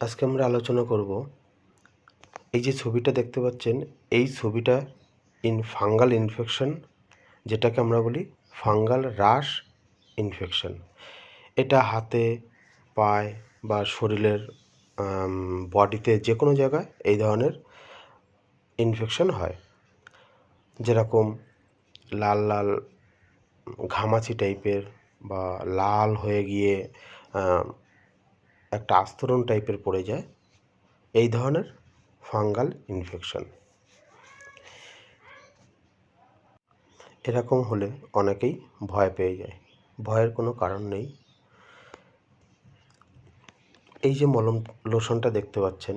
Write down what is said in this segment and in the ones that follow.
আজকে আমরা আলোচনা করব এই যে ছবিটা দেখতে পাচ্ছেন, এই ছবিটা ইন ফাঙ্গাল ইনফেকশন যেটাকে আমরা বলি ফাঙ্গাল রাশ ইনফেকশন এটা হাতে, পায়ে বা শরীরের বডিতে যে কোনো জায়গায় এই ধরনের ইনফেকশন হয়। যেরকম লাল লাল ঘামাচি টাইপের বা লাল হয়ে গিয়ে একটা আস্তরণ টাইপের পড়ে যায়। এই ধরনের ফাঙ্গাল ইনফেকশন। এরকম হলে অনেকেই ভয় পেয়ে যায়। ভয়ের কোনো কারণ নেই। এই যে মলম লোশনটা দেখতে পাচ্ছেন,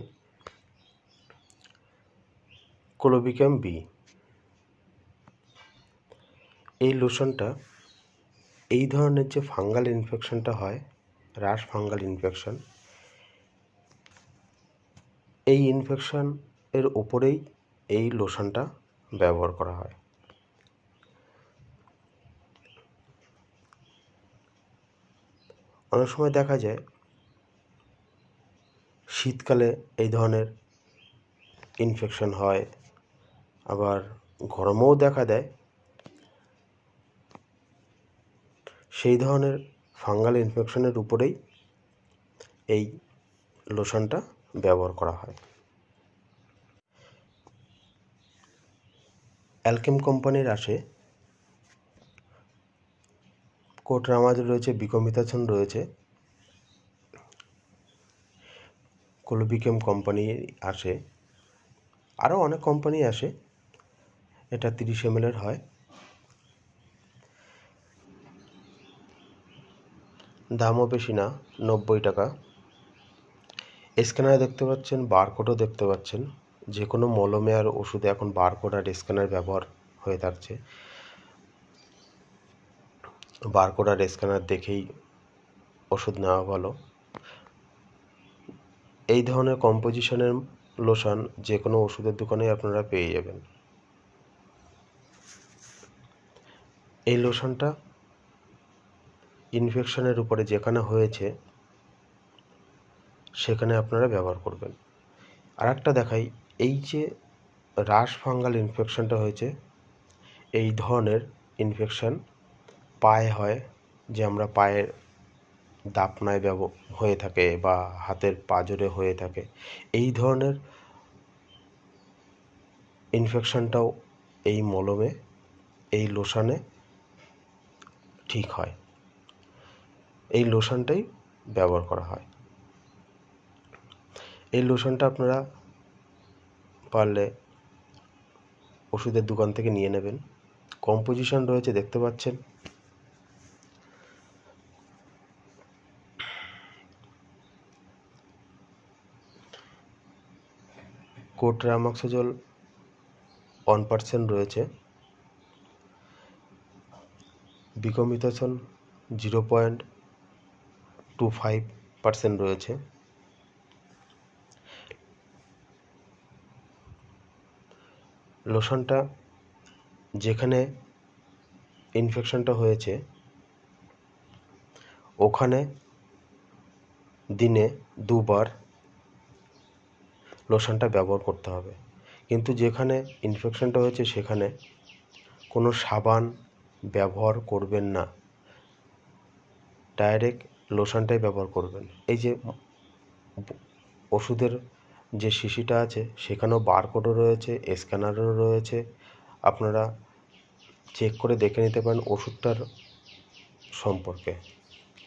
কোলোবিক্যাম বি। এই লোশনটা, এই ধরনের যে ফাঙ্গাল ইনফেকশনটা হয় রাশ ফাঙ্গাল ইনফেকশন। এই ইনফেকশন এর উপরেই এই লোশনটা ব্যবহার করা হয়। অনেক সময় দেখা যায়, শীতকালে এই ধরনের ইনফেকশন হয়, আবার গরমেও দেখা দেয়। সেই ধরনের ফাঙ্গাল ইনফেকশনের উপরেই এই লোশনটা ব্যবহার করা হয়। অ্যালকেম কোম্পানির আসে। কোট রামাজ রয়েছে বিকমিতাছন রয়েছে। কোলোবিকেম কোম্পানি আসে। আরও অনেক কোম্পানি আসে। এটা তিরিশ এম হয়। দামও বেশি না, নব্বই টাকা। স্ক্যানার দেখতে পাচ্ছেন, বারকোডও দেখতে পাচ্ছেন। যে কোনো মলমে আর ওষুধে এখন বারকোড আর স্ক্যানার ব্যবহার হয়ে থাকছে বারকোড আর স্ক্যানার দেখেই ওষুধ নেওয়া ভালো। এই ধরনের কম্পোজিশনের লোশন যে কোনো ওষুধের দোকানে আপনারা পেয়ে যাবেন। এই লোশনটা ইনফেকশনের উপরে যেখানে হয়েছে, সেখানে আপনারা ব্যবহার করবেন। আর একটা দেখাই, এই যে রাশ ফাঙ্গাল ইনফেকশনটা হয়েছে, এই ধরনের ইনফেকশন পায়ে হয়, যে আমরা পায়ের দাপনায় ব্যব, হয়ে থাকে বা হাতের পাজরে হয়ে থাকে। এই ধরনের ইনফেকশনটাও এই মলমে, এই লোশনে ঠিক হয়। এই লোশনটাই ব্যবহার করা হয়। এই লোশনটা আপনারা পারলে ওষুধের দোকান থেকে নিয়ে নেবেন। কম্পোজিশন রয়েছে, দেখতে পাচ্ছেন। কোট্রামাক্সোজল ওয়ান পার্সেন্ট রয়েছে। বিকমিতাসন zero point two five percent রয়েছে। লোশনটা যেখানে ইনফেকশনটা হয়েছে, ওখানে দিনে দুবার লোশনটা ব্যবহার করতে হবে। কিন্তু যেখানে ইনফেকশনটা হয়েছে, সেখানে কোনো সাবান ব্যবহার করবেন না। ডাইরেক্ট লোশনটাই ব্যবহার করবেন। এই যে ওষুধের যে শিশিটা আছে, সেখানেও বারকোডও রয়েছে, স্ক্যানারও রয়েছে। আপনারা চেক করে দেখে নিতে পারেন ওষুধটার সম্পর্কে।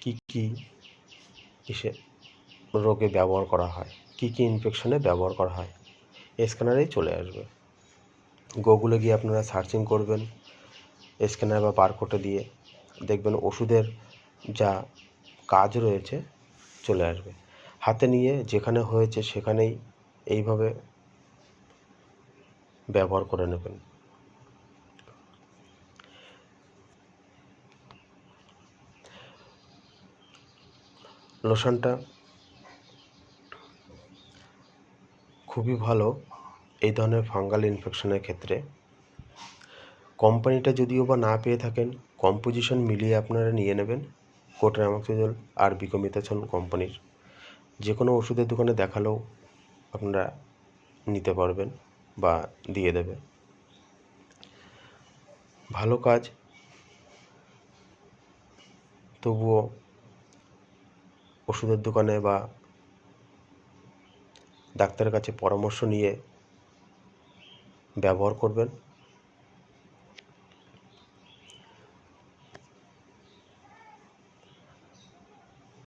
কি কি কিসে রোগে ব্যবহার করা হয়, কি কি ইনফেকশনে ব্যবহার করা হয়, স্ক্যানারেই চলে আসবে। গুগলে গিয়ে আপনারা সার্চিং করবেন, স্ক্যানার বা বারকোডে দিয়ে দেখবেন ওষুধের যা কাজ রয়েছে, চলে আসবে। হাতে নিয়ে যেখানে হয়েছে সেখানেই এইভাবে ব্যবহার করে নেবেন। লোশনটা খুবই ভালো এই ধরনের ফাঙ্গাল ইনফেকশনের ক্ষেত্রে। কোম্পানিটা যদিও বা না পেয়ে থাকেন, কম্পোজিশন মিলিয়ে আপনারা নিয়ে নেবেন। কোট্রামাক্সিজল আর বিকমিতাছন কোম্পানির যে কোনো ওষুধের দোকানে দেখালেও আপনারা নিতে পারবেন বা দিয়ে দেবে। ভালো কাজ। তবুও ওষুধের দোকানে বা ডাক্তারের কাছে পরামর্শ নিয়ে ব্যবহার করবেন।